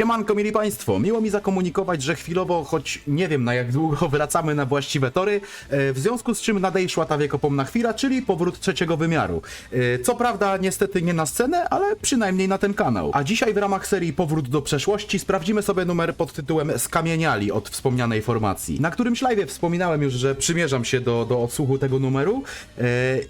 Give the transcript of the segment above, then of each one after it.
Siemanko, mieli Państwo, miło mi zakomunikować, że chwilowo, choć nie wiem na jak długo, wracamy na właściwe tory, e, w związku z czym nadejszła ta wiekopomna chwila, czyli powrót trzeciego wymiaru. E, Co prawda, niestety nie na scenę, ale przynajmniej na ten kanał. A dzisiaj w ramach serii Powrót do przeszłości sprawdzimy sobie numer pod tytułem Skamieniali od wspomnianej formacji. Na którymś live wspominałem już, że przymierzam się do, do odsłuchu tego numeru e,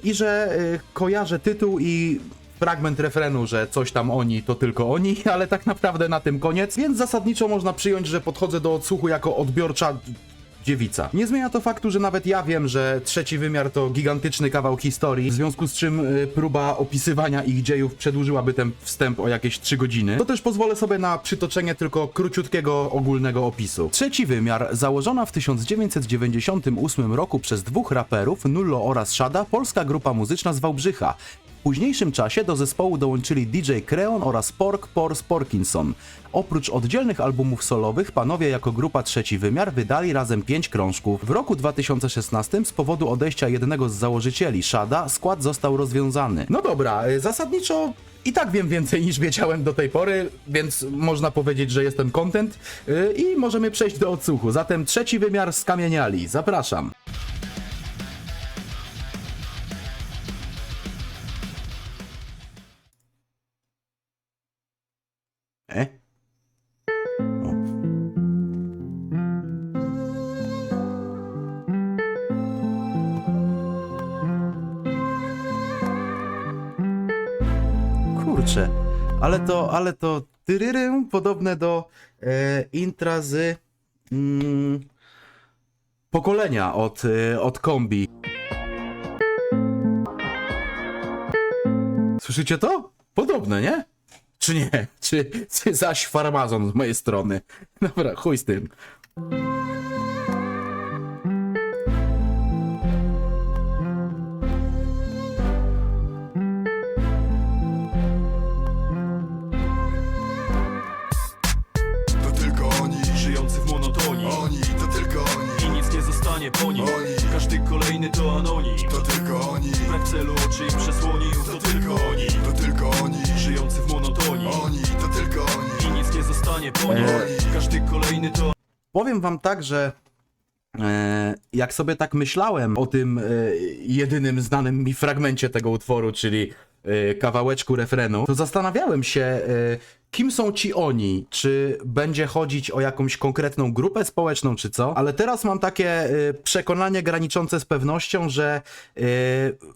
i że kojarzę tytuł i fragment refrenu, że coś tam oni to tylko oni, ale tak naprawdę na tym koniec, więc zasadniczo można przyjąć, że podchodzę do odsłuchu jako odbiorcza dziewica. Nie zmienia to faktu, że nawet ja wiem, że trzeci wymiar to gigantyczny kawał historii, w związku z czym y, próba opisywania ich dziejów przedłużyłaby ten wstęp o jakieś 3 godziny. To też pozwolę sobie na przytoczenie tylko króciutkiego ogólnego opisu. Trzeci wymiar, założona w 1998 roku przez dwóch raperów, Nullo oraz Shada, polska grupa muzyczna z Wałbrzycha. W późniejszym czasie do zespołu dołączyli DJ Kreon oraz Pork Pors Porkinson. Oprócz oddzielnych albumów solowych, panowie jako grupa Trzeci Wymiar wydali razem pięć krążków. W roku 2016 z powodu odejścia jednego z założycieli, Shada, skład został rozwiązany. No dobra, y, zasadniczo i tak wiem więcej niż wiedziałem do tej pory, więc można powiedzieć, że jestem content y, i możemy przejść do odsłuchu. Zatem Trzeci Wymiar skamieniali. Zapraszam. Ale to, ale to tyryrym podobne do e, intra z mm, pokolenia od, e, od kombi. Słyszycie to? Podobne, nie? Czy nie? Czy, czy zaś farmazon z mojej strony? Dobra, chuj z tym. Powiem wam tak, że e, jak sobie tak myślałem o tym e, jedynym znanym mi fragmencie tego utworu, czyli e, kawałeczku refrenu, to zastanawiałem się, kim są ci oni? Czy będzie chodzić o jakąś konkretną grupę społeczną, czy co? Ale teraz mam takie przekonanie graniczące z pewnością, że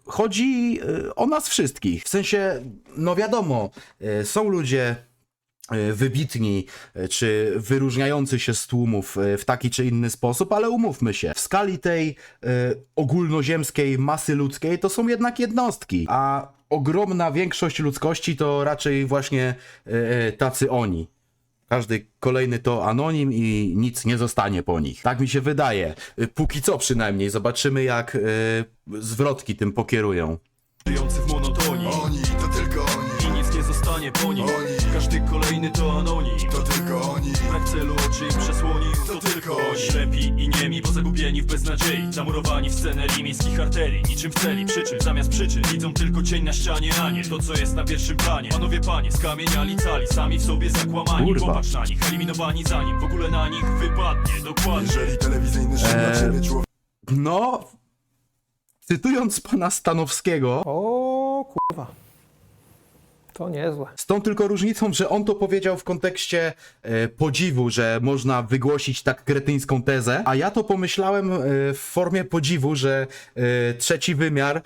chodzi o nas wszystkich. W sensie, no wiadomo, są ludzie wybitni e, czy wyróżniający się z tłumów e, w taki czy inny sposób, ale umówmy się, w skali tej e, ogólnoziemskiej masy ludzkiej to są jednak jednostki, a ogromna większość ludzkości to raczej właśnie e, e, tacy oni. Każdy kolejny to anonim i nic nie zostanie po nich. Tak mi się wydaje. E, Póki co przynajmniej. Zobaczymy jak e, zwrotki tym pokierują. Żyjący w monotonii oni, to tylko oni, I nic nie zostanie po nim Oni. Każdy kolejny to anonim. To tylko oni, Brak celu oczy im przesłonił To tylko oni Ślepi i niemi, bo zagubieni w beznadziei. Zamurowani w scenerii miejskich arterii. Niczym w celi, przy czym zamiast przyczyn Widzą tylko cień na ścianie, a nie to co jest na pierwszym planie. Panowie panie, skamieniali cali Sami w sobie zakłamani. Kurwa. Popatrz na nich, eliminowani zanim W ogóle na nich wypadnie, dokładnie. Jeżeli telewizyjny szum na ciebie człowiek No, cytując pana Stanowskiego, O. To niezłe. Z tą tylko różnicą, że on to powiedział w kontekście e, podziwu, że można wygłosić tak kretyńską tezę, a ja to pomyślałem e, w formie podziwu, że e, trzeci wymiar,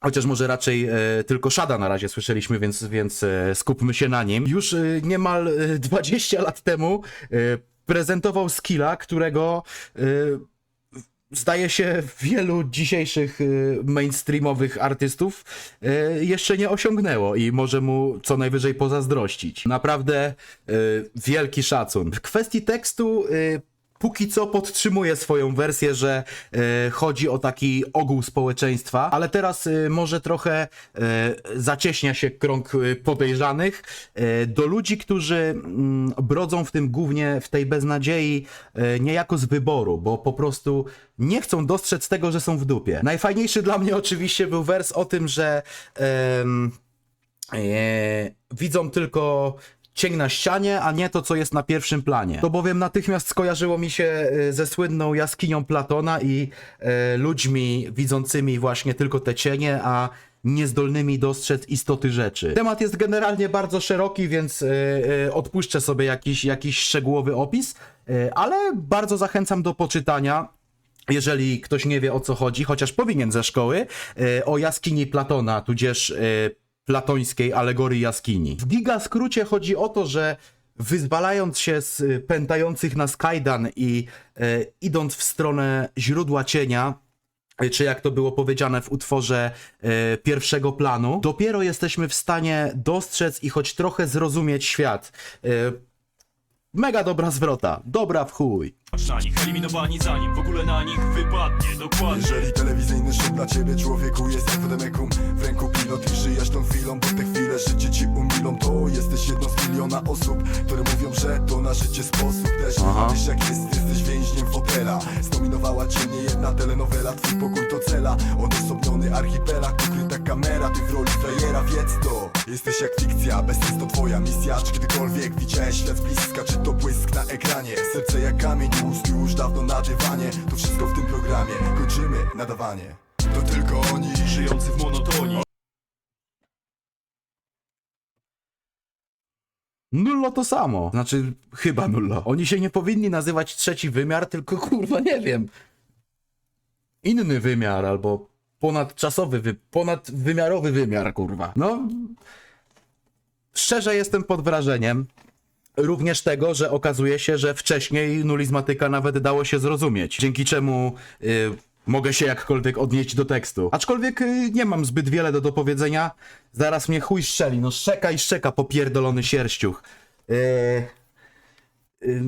chociaż może raczej e, tylko Szada na razie słyszeliśmy, więc, więc e, skupmy się na nim. Już e, niemal e, 20 lat temu e, prezentował skilla, którego e, zdaje się wielu dzisiejszych y, mainstreamowych artystów y, jeszcze nie osiągnęło i może mu co najwyżej pozazdrościć. Naprawdę y, wielki szacun. W kwestii tekstu póki co podtrzymuję swoją wersję, że y, chodzi o taki ogół społeczeństwa, ale teraz y, może trochę y, zacieśnia się krąg y, podejrzanych y, do ludzi, którzy mm, brodzą w tym głównie w tej beznadziei y, niejako z wyboru, bo po prostu nie chcą dostrzec tego, że są w dupie. Najfajniejszy dla mnie oczywiście był wers o tym, że e, widzą tylko cień na ścianie, a nie to, co jest na pierwszym planie. To bowiem natychmiast skojarzyło mi się e, ze słynną jaskinią Platona i e, ludźmi widzącymi właśnie tylko te cienie, a niezdolnymi dostrzec istoty rzeczy. Temat jest generalnie bardzo szeroki, więc e, odpuszczę sobie jakiś, jakiś szczegółowy opis, e, ale bardzo zachęcam do poczytania jeżeli ktoś nie wie o co chodzi, chociaż powinien ze szkoły, o jaskini Platona, tudzież platońskiej alegorii jaskini. W giga skrócie chodzi o to, że wyzwalając się z e, pętających nas kajdan i e, idąc w stronę źródła cienia, e, czy jak to było powiedziane w utworze e, pierwszego planu, dopiero jesteśmy w stanie dostrzec i choć trochę zrozumieć świat. E, mega dobra zwrota, dobra w chuj. Patrz na nich, eliminowani zanim w ogóle na nich wypadnie. Dokładnie. Jeżeli telewizyjny szum dla ciebie człowieku jest jak wodemekum W ręku pilot i żyjesz tą chwilą Bo te chwile życie ci umilą. To jesteś jedną z miliona osób Które mówią, że to na życie sposób. Też wiesz jak jest, jesteś więźniem fotela. Zdominowała cię nie jedna telenowela Twój pokój to cela. Odosobniony archipelag Ukryta kamera, ty w roli frajera Wiedz to, jesteś jak fikcja Bez sens to twoja misja Czy kiedykolwiek widziałeś świat bliska Czy to błysk na ekranie Serce jak kamień, mózg już dawno na dywanie To wszystko w tym programie Kończymy nadawanie To tylko oni Żyjący w monotonii Nullo to samo. Znaczy, chyba nullo. Oni się nie powinni nazywać trzeci wymiar, tylko kurwa, nie wiem. Inny wymiar albo ponadczasowy, wy... ponadwymiarowy wymiar, kurwa. No. Szczerze jestem pod wrażeniem. Również tego, że okazuje się, że wcześniej nulizmatyka nawet dało się zrozumieć, dzięki czemu y, mogę się jakkolwiek odnieść do tekstu. Aczkolwiek y, nie mam zbyt wiele do dopowiedzenia. Zaraz mnie chuj strzeli, no szczeka i szczeka popierdolony sierściuch. Y, y,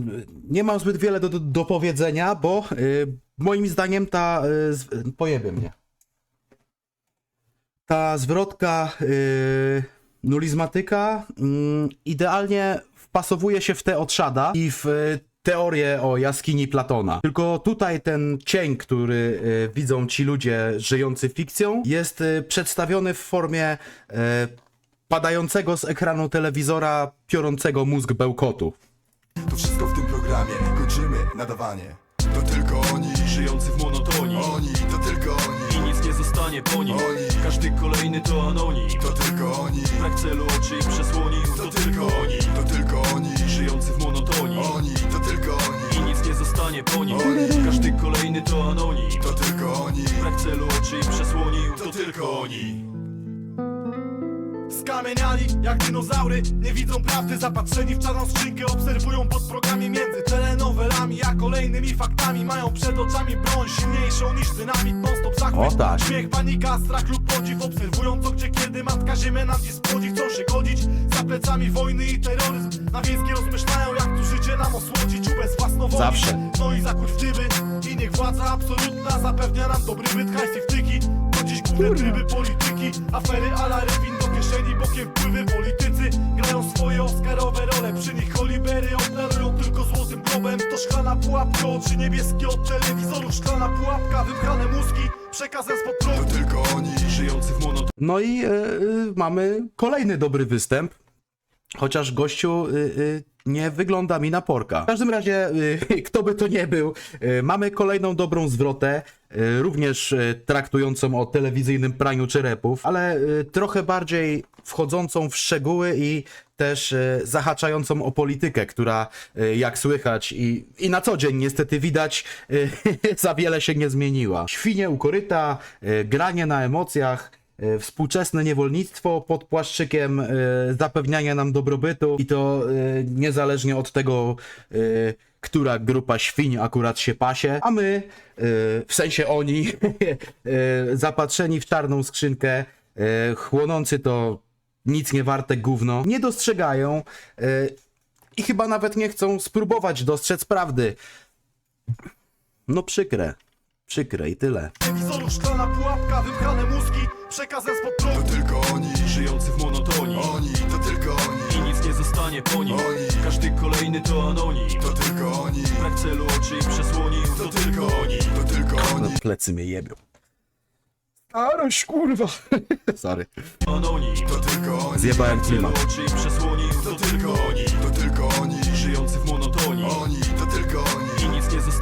nie mam zbyt wiele do, do, do bo moim zdaniem ta... Y, pojebie mnie. Ta zwrotka y, nulizmatyka mm, idealnie wpasowuje się w tę odszada i w y, teorię o jaskini Platona. Tylko tutaj ten cień, który y, widzą ci ludzie żyjący fikcją, jest y, przedstawiony w formie y, padającego z ekranu telewizora piorącego mózg bełkotu. To wszystko w tym programie Kończymy nadawanie To tylko oni Żyjący w monotonii Oni, nic nie zostanie po nim. Oni. Każdy kolejny to anonim. To tylko oni. Brak celu oczy i przesłonił To tylko oni. To tylko oni. Żyjący w monotonii. Oni, to tylko oni. I nic nie zostanie po nim. Oni. Każdy kolejny to anonim. To tylko oni. Brak celu oczy i przesłonił To tylko oni Skamieniali jak dinozaury. Nie widzą prawdy, zapatrzeni w czarną skrzynkę Obserwują pod programie między telenowelami A kolejnymi faktami. Mają przed oczami broń silniejszą niż dynamit Non-stop zachwyt, O tak. śmiech, panika, strach lub podziw. Obserwują co gdzie kiedy matka ziemia nam dziś spłodzi. Chcą się godzić za plecami wojny i terroryzm. Na wiejskie rozmyślają jak tu życie nam osłodzić. Bez własnowoli, Zawsze. no i zakuć w I niech władza absolutna zapewnia nam dobry byt. Hajs i wtyki, polityki Afery ala Rywin do kieszeni bokiem wpływy. Politycy grają swoje oscarowe role. Przy nich Olivery obdarują tylko złotym globem To szklana pułapka, oczy niebieskie od telewizorów Szklana pułapka, wypchane mózgi Przekazem spod To tylko oni Żyjący w monotonii No i y, y, mamy kolejny dobry występ. Chociaż gościu y, y, nie wygląda mi na porka. W każdym razie, y, kto by to nie był, y, mamy kolejną dobrą zwrotę, y, również traktującą o telewizyjnym praniu czerepów, ale y, trochę bardziej wchodzącą w szczegóły i też zahaczającą o politykę, która jak słychać i, i na co dzień niestety widać, za wiele się nie zmieniła. Świnie u koryta, granie na emocjach, współczesne niewolnictwo pod płaszczykiem e, zapewniania nam dobrobytu i to e, niezależnie od tego, e, która grupa świń akurat się pasie, a my, e, w sensie oni, e, zapatrzeni w czarną skrzynkę, e, chłonący to nic nie warte gówno, nie dostrzegają e, i chyba nawet nie chcą spróbować dostrzec prawdy. No przykre, przykre i tyle. telewizorów Szklana pułapka, wypchane mózgi Przekazem spod To tylko oni Żyjący w monotonii Oni, to tylko oni. I nic nie zostanie po nim Oni. Każdy kolejny to anonim. To tylko oni. Brak celu oczy i przesłonił To tylko oni To tylko oni. Plecy mnie jebią. Starość, kurwa. Sorry. Anonim. To tylko oni. Zjebałem klimat. oczy i przesłonił To to tylko oni To tylko oni, Żyjący w monotonii oni,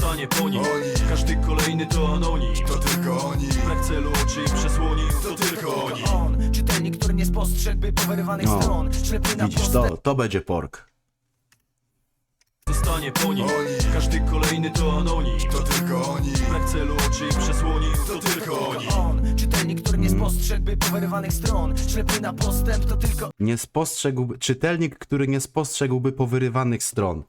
zostanie po nim. Oni. Każdy kolejny to anonim. To tylko oni, Brak celu oczy i przesłonił To tylko oni. on. Czytelnik, który nie spostrzegłby powyrywanych No. stron Ślepy na Widzisz, postęp to, to będzie pork. Zostanie po nim. Oni. Każdy kolejny to anonim. To tylko oni. Brak celu oczy i przesłonił To tylko oni. On Czytelnik, który nie spostrzegłby powyrywanych stron Ślepy na postęp to tylko Nie spostrzegłby, czytelnik, który nie spostrzegłby powyrywanych stron.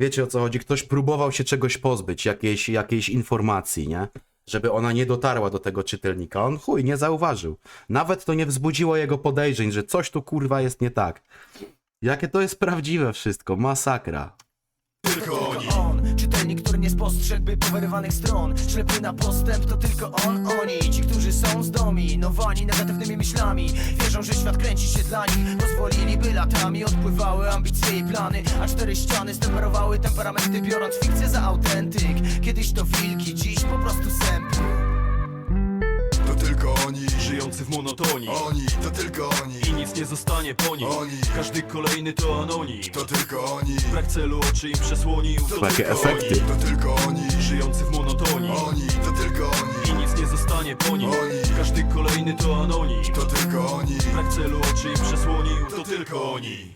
Wiecie o co chodzi? Ktoś próbował się czegoś pozbyć, jakiejś, jakiejś informacji, nie? Żeby ona nie dotarła do tego czytelnika. On chuj, nie zauważył. Nawet to nie wzbudziło jego podejrzeń, że coś tu kurwa jest nie tak. Jakie to jest prawdziwe wszystko, masakra. Tylko oni który nie spostrzegłby powyrywanych stron. Ślepy na postęp to tylko on, oni. Ci, którzy są zdominowani negatywnymi myślami. Wierzą, że świat kręci się dla nich. Pozwoliliby latami odpływały ambicje i plany. A cztery ściany stemperowały temperamenty Biorąc fikcję za autentyk. Kiedyś to wilki, dziś po prostu sępy w monotonii oni, to tylko oni. I nic nie zostanie po nim Oni. Każdy kolejny to anonim. To tylko oni, Brak celu oczy im przesłonił. To Takie tylko efekty. oni to tylko oni. Żyjący w monotonii Oni, to tylko oni. I nic nie zostanie po nim Oni. Każdy kolejny to anonim. To tylko oni. Brak celu oczy im przesłonił. To tylko oni.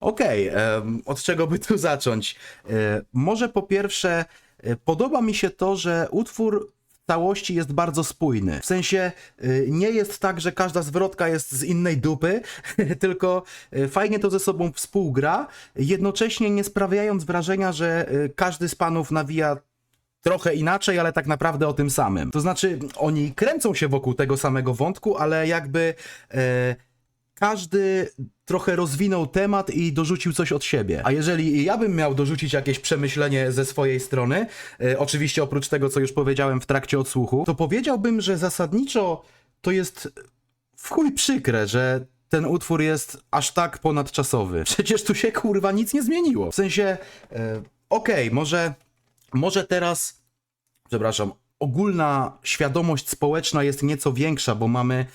Okej, em, od czego by tu zacząć? E, może po pierwsze, e, podoba mi się to, że utwór całości jest bardzo spójny. W sensie e, nie jest tak, że każda zwrotka jest z innej dupy, tylko e, fajnie to ze sobą współgra, jednocześnie nie sprawiając wrażenia, że e, każdy z panów nawija trochę inaczej, ale tak naprawdę o tym samym. To znaczy, oni kręcą się wokół tego samego wątku, ale jakby e, każdy trochę rozwinął temat i dorzucił coś od siebie. A jeżeli ja bym miał dorzucić jakieś przemyślenie ze swojej strony, e, oczywiście oprócz tego, co już powiedziałem w trakcie odsłuchu, to powiedziałbym, że zasadniczo to jest w chuj przykre, że ten utwór jest aż tak ponadczasowy. Przecież tu się kurwa nic nie zmieniło. W sensie, e, okej, może, może teraz, przepraszam, ogólna świadomość społeczna jest nieco większa, bo mamy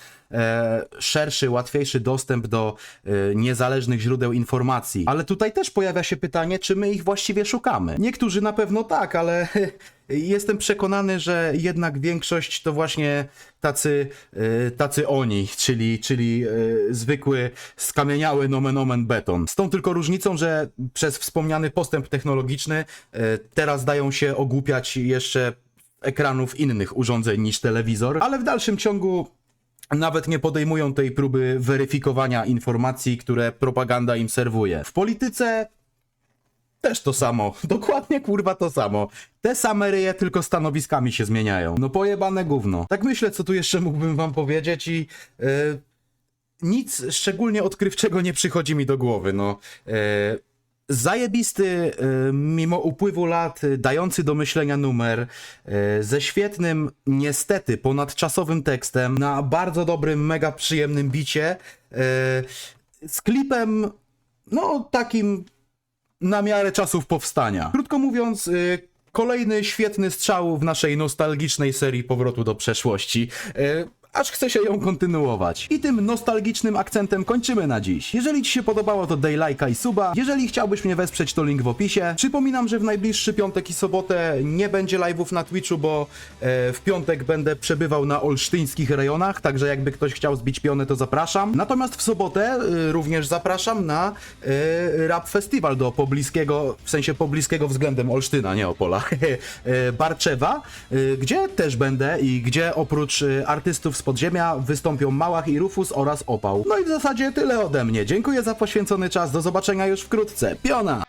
szerszy, łatwiejszy dostęp do e, niezależnych źródeł informacji. Ale tutaj też pojawia się pytanie, czy my ich właściwie szukamy. Niektórzy na pewno tak, ale jestem przekonany, że jednak większość to właśnie tacy, e, tacy oni, czyli, czyli e, zwykły, skamieniały nomen omen beton. Z tą tylko różnicą, że przez wspomniany postęp technologiczny e, teraz dają się ogłupiać jeszcze ekranów innych urządzeń niż telewizor, ale w dalszym ciągu nawet nie podejmują tej próby weryfikowania informacji, które propaganda im serwuje. W polityce też to samo. Dokładnie kurwa to samo. Te same ryje, tylko stanowiskami się zmieniają. No pojebane gówno. Tak myślę, co tu jeszcze mógłbym wam powiedzieć i... Yy, nic szczególnie odkrywczego nie przychodzi mi do głowy, no. Yy, Zajebisty, y, mimo upływu lat, y, dający do myślenia numer, y, ze świetnym, niestety, ponadczasowym tekstem, na bardzo dobrym, mega przyjemnym bicie, z klipem, no takim na miarę czasów powstania. Krótko mówiąc, kolejny świetny strzał w naszej nostalgicznej serii powrotu do przeszłości. Aż chce się ją kontynuować. I tym nostalgicznym akcentem kończymy na dziś. Jeżeli Ci się podobało, to daj lajka i suba. Jeżeli chciałbyś mnie wesprzeć, to link w opisie. Przypominam, że w najbliższy piątek i sobotę nie będzie live'ów na Twitchu, bo e, w piątek będę przebywał na olsztyńskich rejonach, także jakby ktoś chciał zbić pionę, to zapraszam. Natomiast w sobotę e, również zapraszam na e, rap festiwal do pobliskiego, w sensie pobliskiego względem Olsztyna, nie Opola, e, Barczewa, e, gdzie też będę i gdzie oprócz e, artystów z podziemia wystąpią Małach i Rufus oraz Opał. No i w zasadzie tyle ode mnie. Dziękuję za poświęcony czas. Do zobaczenia już wkrótce. Piona!